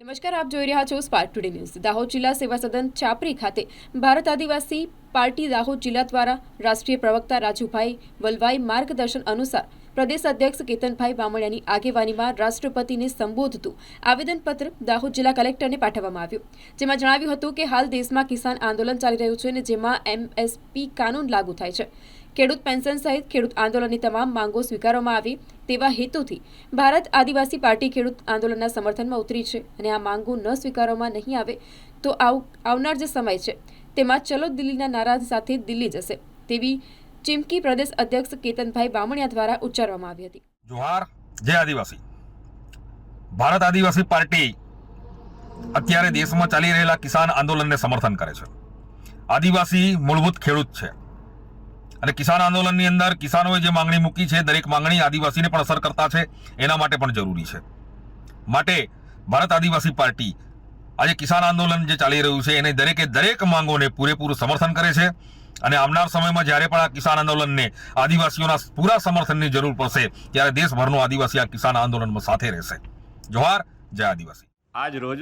નમસ્કાર, આપ જોઈ રહ્યા છો સ્પાર્ક ટુડે ન્યૂઝ દાહોદ જિલ્લા સેવા સદન ચાપરી ખાતે ભારત આદિવાસી પાર્ટી દાહોદ જિલ્લા દ્વારા રાષ્ટ્રીય પ્રવક્તા રાજુભાઈ વલવાઈ માર્ગદર્શન અનુસાર પ્રદેશ અધ્યક્ષ કેતનભાઈ બામણિયાની આગેવાનીમાં રાષ્ટ્રપતિને સંબોધતું આવેદનપત્ર દાહોદ જિલ્લા કલેક્ટરને પાઠવવામાં આવ્યું, જેમાં જણાવ્યું હતું કે હાલ દેશમાં કિસાન આંદોલન ચાલી રહ્યું છે અને જેમાં એમએસપી કાનૂન લાગુ થાય છે. ખેડૂત પેન્શન સહિત ખેડૂત આંદોલનની તમામ માંગો સ્વીકારવામાં આવી તેવા હેતુથી ભારત આદિવાસી પાર્ટી ખેડૂત આંદોલનના સમર્થનમાં ઉતરી છે અને આ માંગો ન સ્વીકારવામાં નહીં આવે તો આવ, આવનાર જે સમય છે તેમાં ચલો દિલ્હીના નારા સાથે દિલ્હી જશે તેવી ચીમકી પ્રદેશ અધ્યક્ષ કેતનભાઈ બામણિયા દ્વારા ઉચ્ચારવામાં આવી હતી. જોહાર, જય આદિવાસી. ભારત આદિવાસી પાર્ટી અત્યારે દેશમાં ચાલી રહેલા કિસાન આંદોલનને સમર્થન કરે છે. આદિવાસી મૂળભૂત ખેડૂત છે. અને કિસાન આંદોલનની અંદર કિસાનોએ જે માંગણી મૂકી છે, દરેક માંગણી આદિવાસીને પણ અસર કરતા છે, એના માટે પણ જરૂરી છે. માટે ભારત આદિવાસી પાર્ટી આજે કિસાન આંદોલન જે ચાલી રહ્યું છે, એને દરેકે દરેક માંગોને પૂરેપૂરું સમર્થન કરે છે. અને આવનાર સમયમાં જ્યારે પણ આ કિસાન આંદોલનને આદિવાસીઓના પૂરા સમર્થનની જરૂર પડશે, ત્યારે દેશભરનો આદિવાસી આ કિસાન આંદોલનમાં સાથે રહેશે. જોહાર, જય આદિવાસી. આજ રોજ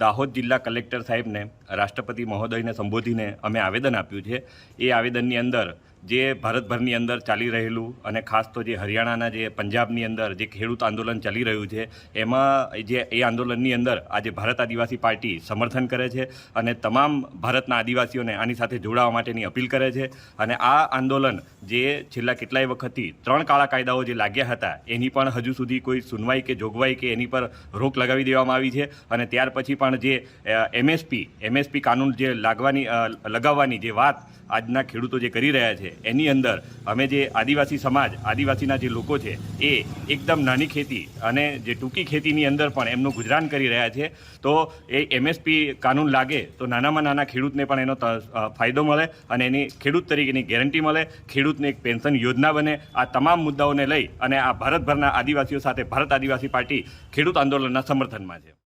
દાહોદ જિલ્લા કલેક્ટર સાહેબને રાષ્ટ્રપતિ મહોદયને સંબોધીને અમે આવેદન આપ્યું છે. એ આવેદનની અંદર જે ભારતભરની અંદર ચાલી રહેલું અને ખાસ તો જે હરિયાણાના જે પંજાબની અંદર જે ખેડૂત આંદોલન ચાલી રહ્યું છે, એમાં જે એ આંદોલનની અંદર આજે ભારત આદિવાસી પાર્ટી સમર્થન કરે છે અને તમામ ભારતના આદિવાસીઓને આની સાથે જોડાવા માટેની અપીલ કરે છે. અને આ આંદોલન જે છેલ્લા કેટલાય વખતથી ત્રણ કાળા કાયદાઓ જે લાગ્યા હતા, એની પણ હજુ સુધી કોઈ સુનવાઈ કે જોગવાઈ કે એની પર રોક લગાવી દેવામાં આવી છે. અને ત્યાર પછી પણ જે એમએસપી એમએસપી કાનૂન જે લાગવાની લગાવવાની જે વાત આજના ખેડૂતો જે કરી રહ્યા છે, એની અંદર અમે જે આદિવાસી સમાજ, આદિવાસીના જે લોકો છે, એ એકદમ નાની ખેતી અને જે ટૂંકી ખેતીની અંદર પણ એમનું ગુજરાન કરી રહ્યા છે. તો એ એમએસપી કાનૂન લાગે તો નાનામાં નાના ખેડૂતને પણ એનો ફાયદો મળે અને એની ખેડૂત તરીકેની ગેરંટી મળે. ખેડૂતને એક પેન્શન યોજના બને. આ તમામ મુદ્દાઓને લઈ અને આ ભારતભરના આદિવાસીઓ સાથે ભારત આદિવાસી પાર્ટી ખેડૂત આંદોલનના સમર્થનમાં છે.